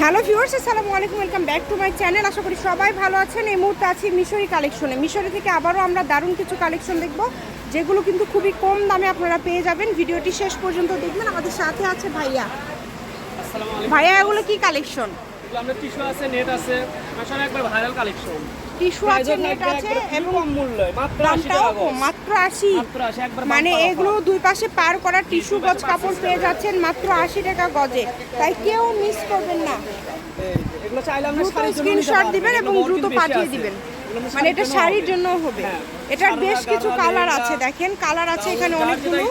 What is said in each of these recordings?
Hello viewers আসসালামু আলাইকুম welcome back to my channel. আশা করি সবাই ভালো আছেন। এই মুহূর্তে আছি মিশরি কালেকশনে। মিশরি থেকে আবারও আমরা দারুণ কিছু কালেকশন দেখব যেগুলো কিন্তু খুবই কম দামে আপনারা পেয়ে যাবেন। ভিডিওটি শেষ পর্যন্ত দেখবেন। আমাদের সাথে আছে ভাইয়া। আসসালামু আলাইকুম। ভাইয়া এগুলো কি কালেকশন? এগুলো আমরা টিস্যু আছে নেট আছে আসলে একবার ভাইরাল কালেকশন। টিস্যু আছে নেট আছে এবং মূল্য মাত্র 80 দামটাও টাকা মাত্র আশি। 80 মানে এগুলো দুই পাশে পার করা টিস্যু গজ কাপড় পেয়ে যাচ্ছেন মাত্র আশি টাকা গজে। তাই কেউ মিস করবেন না। দ্রুত স্ক্রিনশট দিবেন এবং দ্রুত পাঠিয়ে দিবেন। মানে এটা শাড়ির জন্য হবে। হ্যাঁ। এটার বেশ কিছু কালার আছে দেখেন কালার আছে এখানে অনেকগুলো।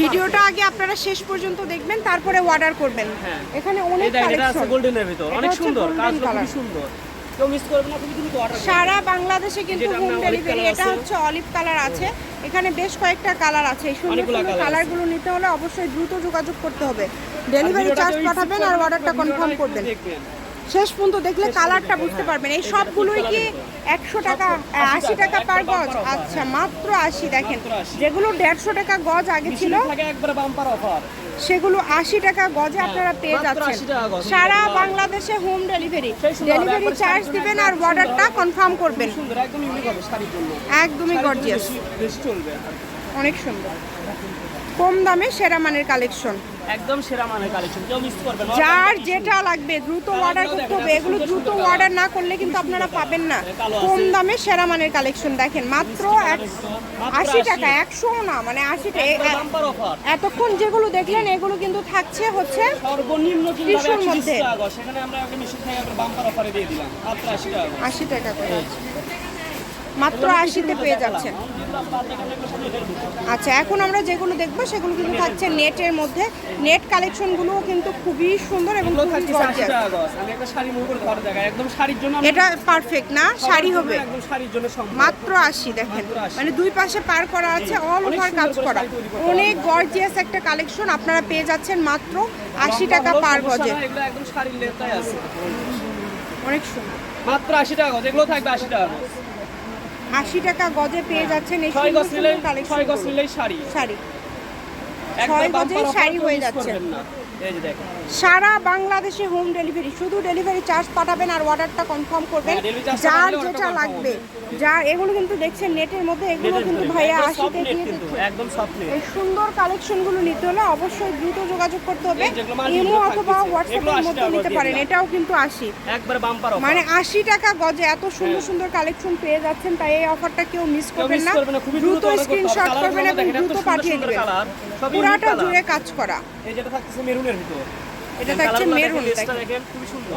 ভিডিওটা আগে আপনারা শেষ পর্যন্ত দেখবেন তারপরে অর্ডার করবেন। হ্যাঁ। এখানে অনেক কালেকশন গোল্ডেনের ভিতর। অনেক সুন্দর color। খুবই সুন্দর। কেউ মিস করবে না তুমি কিন্তু অর্ডার সারা বাংলাদেশে কিন্তু হোম ডেলিভারি এটা হচ্ছে অলিভ কালার আছে। এখানে বেশ কয়েকটা কালার আছে। এই সুন্দর সুন্দর কালারগুলো নিতে হলে অবশ্যই দ্রুত যোগাযোগ করতে হবে। ডেলিভারি চার্জ পাঠাবেন আর অর্ডারটা কনফার্ম করবেন। শেষ পর্যন্ত দেখলে কালারটা বুঝতে পারবেন। এই সবগুলোই কি একশো টাকা আশি টাকা পার গজ? আচ্ছা মাত্র আশি দেখেন। যেগুলো দেড়শো টাকা গজ আগে ছিল সেগুলো আশি টাকা গজে আপনারা পেয়ে হ্যাঁ, যাচ্ছেন। 80 টাকা গজ। সারা বাংলাদেশে হোম ডেলিভারি ডেলিভারি চার্জ দিবেন আর অর্ডারটা কনফার্ম করবেন। একদমই গর্জিয়াস চলবে। অনেক সুন্দর। কম দামে সেরা মানের কালেকশন একদম সেরা মানের কালেকশন কেউ মিস করবে না। যার যেটা লাগবে দ্রুত অর্ডার করতে হবে। এগুলো দ্রুত অর্ডার না করলে কিন্তু আপনারা পাবেন না। কম দামে সেরা মানের কালেকশন দেখেন। মাত্র আশি টাকা একশো না মানে আশি টাকা। এতক্ষণ যেগুলো দেখলেন এগুলো কিন্তু থাকছে হচ্ছে সর্বনিম্ন কিনতে হবে টিস্যুর 130 মধ্যে। সেখানে আমরা বাম্পার অফারে দিয়ে দিলাম। 80 টাকা গজ। আশি টাকা করে। মাত্র আশিতে পেয়ে যাচ্ছেন। আচ্ছা এখন আমরা যেগুলো দেখব সেগুলো কিন্তু থাকছে নেটের মধ্যে। নেট কালেকশনগুলোও কিন্তু খুবই সুন্দর এবং এগুলো খুবই থাকছে 80 গর্জিয়াস টাকা গজ। আমি একটা শাড়ি মুভ করে ধরে দেখাই। একদম শাড়ির জন্য আমি- এটা পারফেক্ট না? শাড়ি হবে? মাত্র আশি দেখেন। মানে দুই পাশে পার করা আছে অল ওভার কাজ করা অনেক গর্জিয়াস একটা কালেকশন। আপনারা পেয়ে যাচ্ছেন মাত্র আশি টাকা পার গজে। অনেক সুন্দর। মাত্র 80 টাকা এগুলো থাকবে 80 টাকা আশি টাকা গজে পেয়ে যাচ্ছেন এই ছয় গজ নিলে ছয় গজ নিলেই শাড়ি। শাড়ি। ছয় গজে শাড়ি হয়ে যাচ্ছে। সারা বাংলাদেশে হোম ডেলিভারি শুধু ডেলিভারি চার্জ পাঠাবেন আর অর্ডারটা কনফার্ম করবেন। হ্যাঁ, যার যেটা লাগবে। যা এগুলো কিন্তু দেখছেন নেটের মধ্যে এগুলো কিন্তু ভাইয়া আশিতে দিয়ে একদম এই সুন্দর কালেকশনগুলো নিতে হলে অবশ্যই দ্রুত যোগাযোগ করতে হবে। ইমো অথবা হোয়াটসঅ্যাপের মধ্যে নিতে পারেন। এটাও কিন্তু আশি। একবার বাম্পার অফার মানে আশি টাকা গজে এত সুন্দর সুন্দর কালেকশন পেয়ে যাচ্ছেন তাই এই অফারটা কেউ মিস করবেন না। দ্রুত। স্ক্রিনশট করবেন এবং দ্রুত পাঠিয়ে দিবেন। পুরাটা। জুড়ে কাজ করা। এই যেটা থাকতেছে মেরুনের ভিতর এটা থাকছে মেরুন।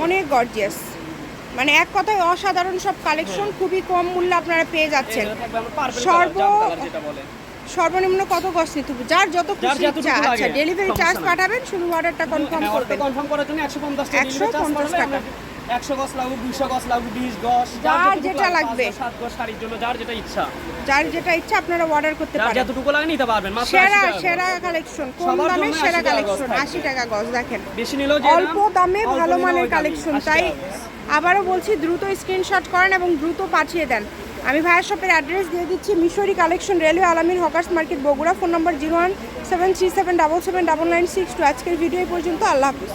অনেক গর্জিয়াস মানে এক কথায় অসাধারণ সব কালেকশন খুবই কম মূল্যে আপনারা পেয়ে যাচ্ছেন সর্ব-। সর্বনিম্ন কত গজ নিতে হবে যার যত খুশি আচ্ছা ডেলিভারি চার্জ। পাঠাবেন শুধু অর্ডারটা কনফার্ম করতে করবেন order করার জন্য 150 টাকা 150 delivery টাকা। 100 গজ লাগুক, 200 গজ লাগুক, 20 গজ, যার যেটা লাগবে। সাত গজ শাড়ির জন্য যার যেটা ইচ্ছা। যার যেটা ইচ্ছা আপনারা অর্ডার করতে পারেন। যতটুকু লাগে নিতে পারবেন সেরা সেরা কালেকশন কম দামে সেরা 80 টাকা গজ কালেকশন আশি টাকা গজ দেখেন। বেশি নিলেও অল্প দাম, দামে ভালো মানের কালেকশন তাই আবারও বলছি দ্রুত স্ক্রিনশট করেন এবং দ্রুত পাঠিয়ে দেন। আমি ভাইয়ার শপের অ্যাড্রেস দিয়ে দিচ্ছি Mishri collection railway Alamin hawkers market Bogura phone number zero one seven three seven double seven double nine six two আজকের ভিডিও পর্যন্ত আল্লাহ হাফিজ।